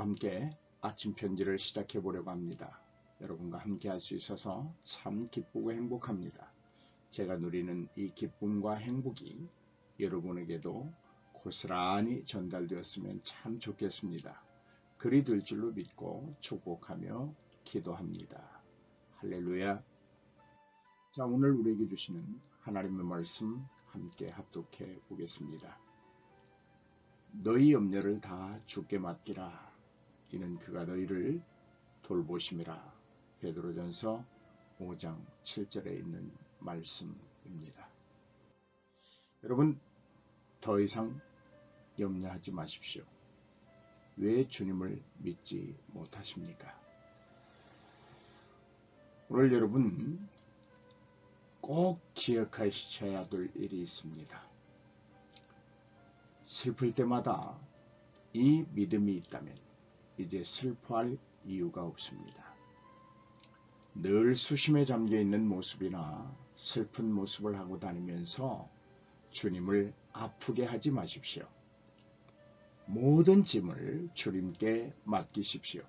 여러분과 함께 아침 편지를 시작해 보려고 합니다. 여러분과 함께 할 수 있어서 참 기쁘고 행복합니다. 제가 누리는 이 기쁨과 행복이 여러분에게도 고스란히 전달되었으면 참 좋겠습니다. 그리 될 줄로 믿고 축복하며 기도합니다. 할렐루야. 자, 오늘 우리에게 주시는 하나님의 말씀 함께 합독해 보겠습니다. 너희 염려를 다 주께 맡기라. 이는 그가 너희를 돌보심이라. 베드로전서 5장 7절에 있는 말씀입니다. 여러분 더 이상 염려하지 마십시오. 왜 주님을 믿지 못하십니까? 오늘 여러분 꼭 기억하셔야 될 일이 있습니다. 슬플 때마다 이 믿음이 있다면 이제 슬퍼할 이유가 없습니다. 늘 수심에 잠겨 있는 모습이나 슬픈 모습을 하고 다니면서 주님을 아프게 하지 마십시오. 모든 짐을 주님께 맡기십시오.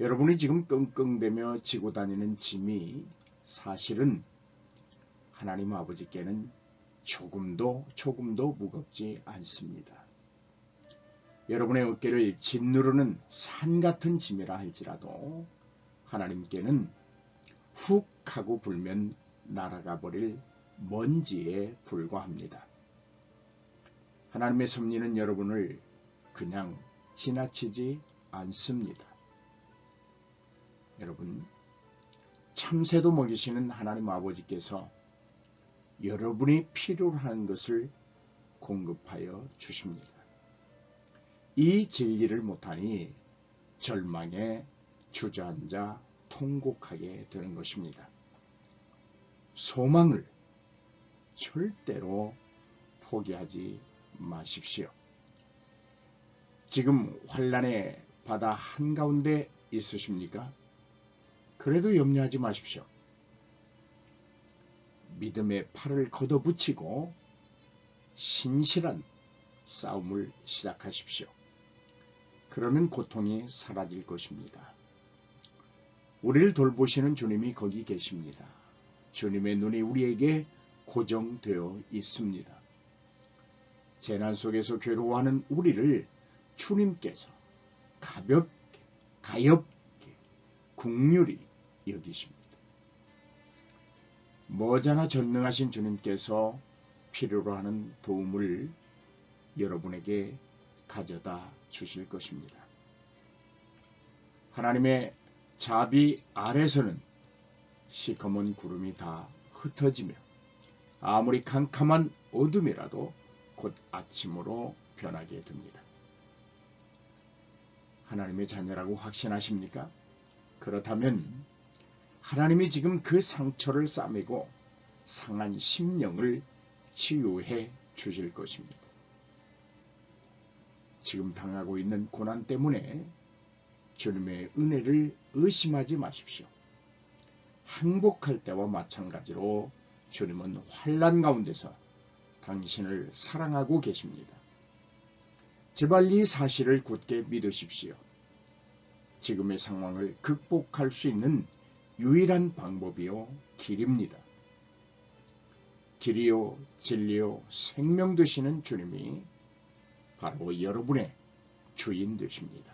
여러분이 지금 끙끙대며 지고 다니는 짐이 사실은 하나님 아버지께는 조금도 조금도 무겁지 않습니다. 여러분의 어깨를 짓누르는 산 같은 짐이라 할지라도 하나님께는 훅 하고 불면 날아가 버릴 먼지에 불과합니다. 하나님의 섭리는 여러분을 그냥 지나치지 않습니다. 여러분, 참새도 먹이시는 하나님 아버지께서 여러분이 필요로 하는 것을 공급하여 주십니다. 이 진리를 못하니 절망에 주저앉아 통곡하게 되는 것입니다. 소망을 절대로 포기하지 마십시오. 지금 환란의 바다 한가운데 있으십니까? 그래도 염려하지 마십시오. 믿음의 팔을 걷어붙이고 신실한 싸움을 시작하십시오. 그러면 고통이 사라질 것입니다. 우리를 돌보시는 주님이 거기 계십니다. 주님의 눈이 우리에게 고정되어 있습니다. 재난 속에서 괴로워하는 우리를 주님께서 가볍게, 가엽게, 국률이 여기십니다. 머지않아 전능하신 주님께서 필요로 하는 도움을 여러분에게 가져다 주실 것입니다. 하나님의 자비 아래서는 시커먼 구름이 다 흩어지며 아무리 캄캄한 어둠이라도 곧 아침으로 변하게 됩니다. 하나님의 자녀라고 확신하십니까? 그렇다면 하나님이 지금 그 상처를 싸매고 상한 심령을 치유해 주실 것입니다. 지금 당하고 있는 고난 때문에 주님의 은혜를 의심하지 마십시오. 행복할 때와 마찬가지로 주님은 환란 가운데서 당신을 사랑하고 계십니다. 제발 이 사실을 굳게 믿으십시오. 지금의 상황을 극복할 수 있는 유일한 방법이요 길입니다. 길이요 진리요 생명 되시는 주님이 바로 여러분의 주인 되십니다.